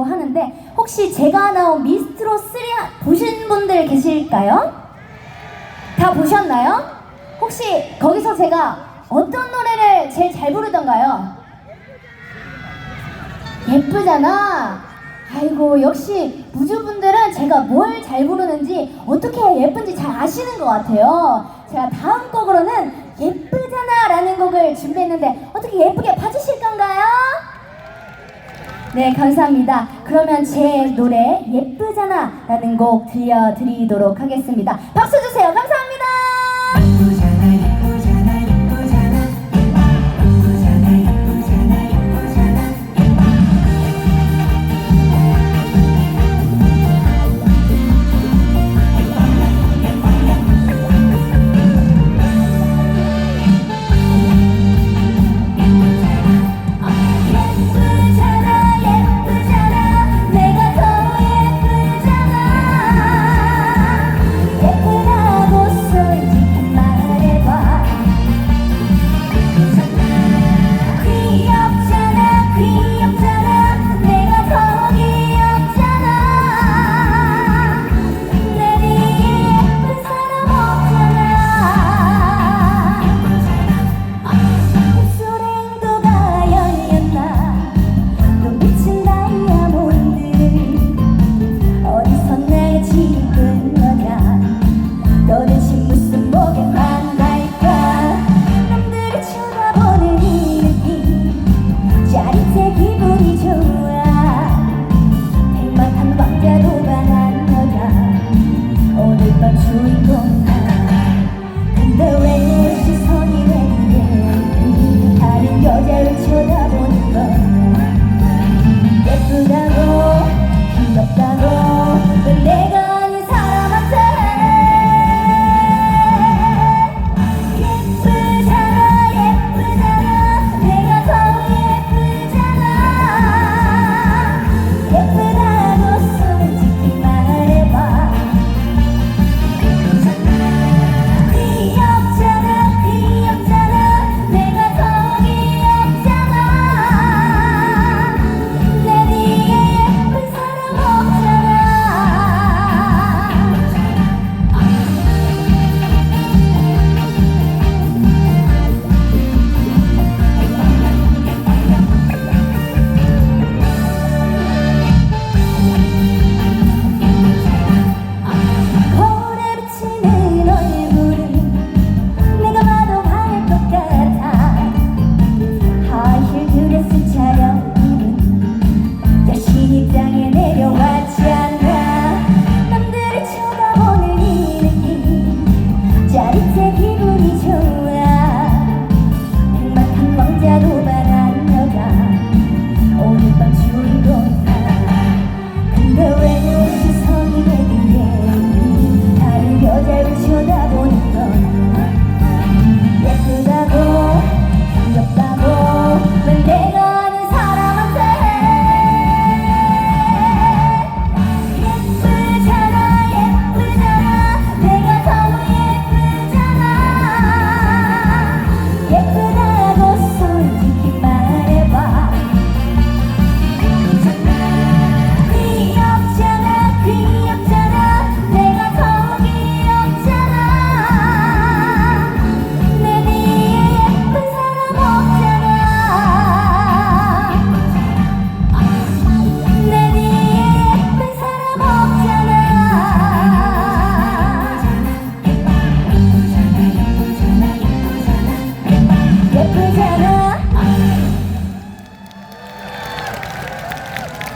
보려고 하는데 혹시 제가 나온 미스트로 3 보신 분들 계실까요? 다 보셨나요? 혹시 거기서 제가 어떤 노래를 제일 잘 부르던가요? 예쁘잖아. 아이고 역시 무주분들은 제가 뭘 잘 부르는지 어떻게 예쁜지 잘 아시는 것 같아요. 제가 다음 곡으로는 예쁘잖아라는 곡을 준비했는데 어떻게 예쁘게 봐주실 건가요? 네 감사합니다. 그러면 제 노래 예쁘잖아 라는 곡 들려드리도록 하겠습니다. 박수 주세요. 감사합니다.